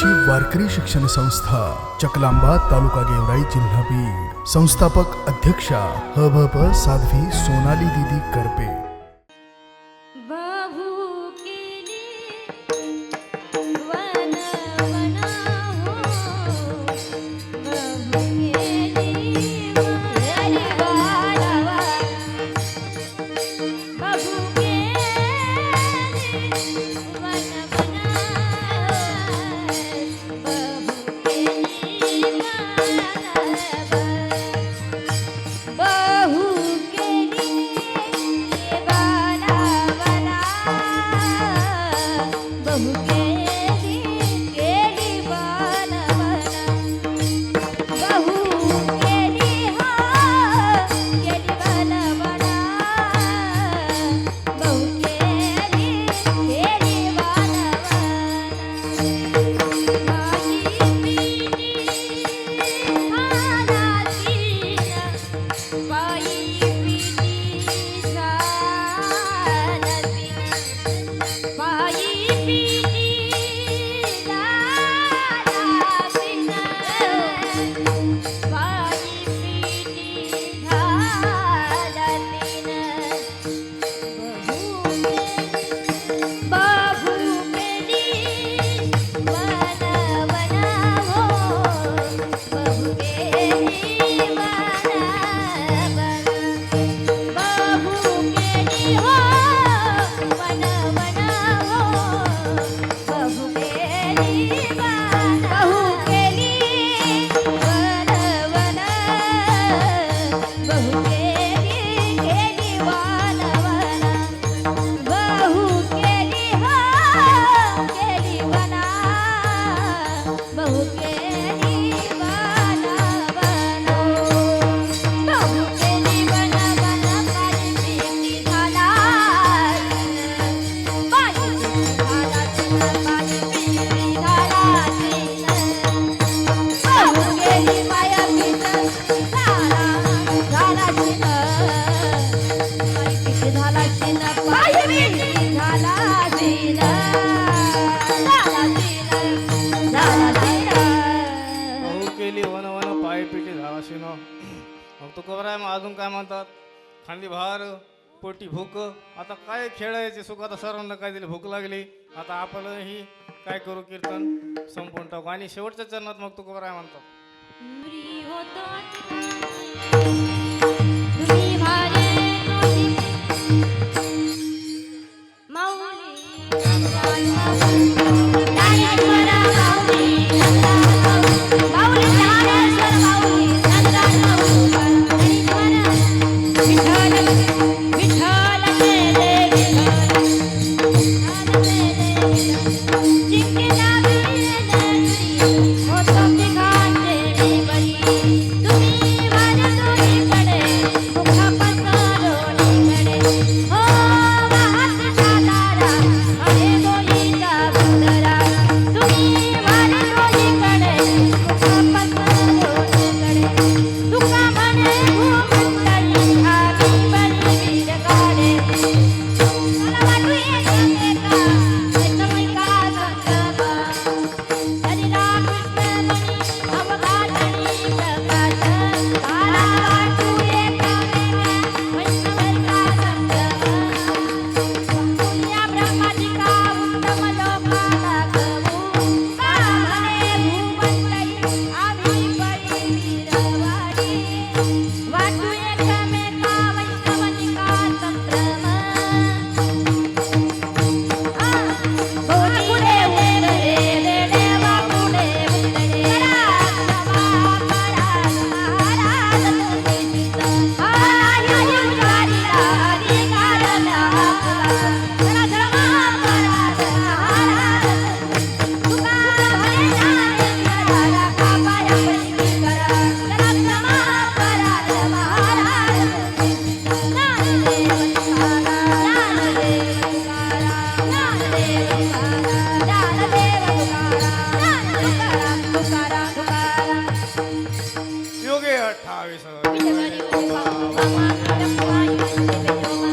आजची वारकरी शिक्षण संस्था चकलांबा तालुका गेवराई जिल्हा बीड. संस्थापक अध्यक्षा ह भ प साध्वी सोनाली दिदी करपे. अजून काय म्हणतात? खांदी भार पोटी भूक. आता काय खेळायचे सुख आता सर्वांना काय दिली? भूक लागली. आता आपणही काय करू कीर्तन? संपून टाकू. आणि शेवटच्या चरणात मग तू काय म्हणतो.